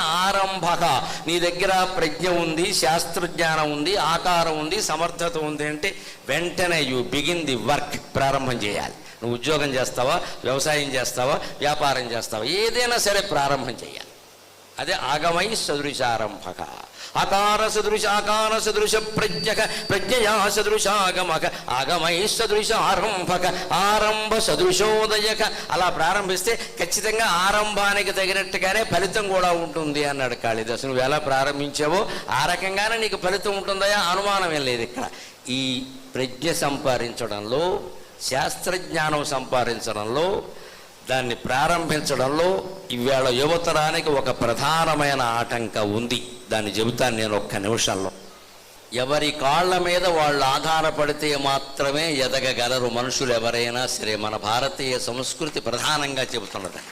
ఆరంభక. నీ దగ్గర ప్రజ్ఞ ఉంది శాస్త్రజ్ఞానం ఉంది ఆకారం ఉంది సమర్థత ఉంది అంటే వెంటనే యు బిగిన్ ది వర్క్ ప్రారంభం చేయాలి. నువ్వు ఉద్యోగం చేస్తావా వ్యవసాయం చేస్తావా వ్యాపారం చేస్తావా ఏదైనా సరే ప్రారంభం చేయాలి. అదే ఆగమై సదృశారంభక. ఆకార సదృశ ఆకార సదృశ ప్రజ్ఞక ప్రజ్ఞయా సదృశాగమక. ఆగమై సదృశ ఆరంభక ఆరంభ సదృశోదయక. అలా ప్రారంభిస్తే ఖచ్చితంగా ఆరంభానికి తగినట్టుగానే ఫలితం కూడా ఉంటుంది అన్నాడు కాళిదాసు. నువ్వు ఎలా ప్రారంభించావో ఆ రకంగానే నీకు ఫలితం ఉంటుందయా అనుమానం ఏం లేదు ఇక్కడ. ఈ ప్రజ్ఞ సంపాదించడంలో శాస్త్రజ్ఞానం సంపాదించడంలో దాన్ని ప్రారంభించడంలో ఇవాళ యువతరానికి ఒక ప్రధానమైన ఆటంక ఉంది. దాన్ని చెబుతాను నేను ఒక్క నిమిషంలో. ఎవరి కాళ్ళ మీద వాళ్ళు ఆధారపడితే మాత్రమే ఎదగగలరు మనుషులు ఎవరైనా సరే. మన భారతీయ సంస్కృతి ప్రధానంగా చెబుతున్నది.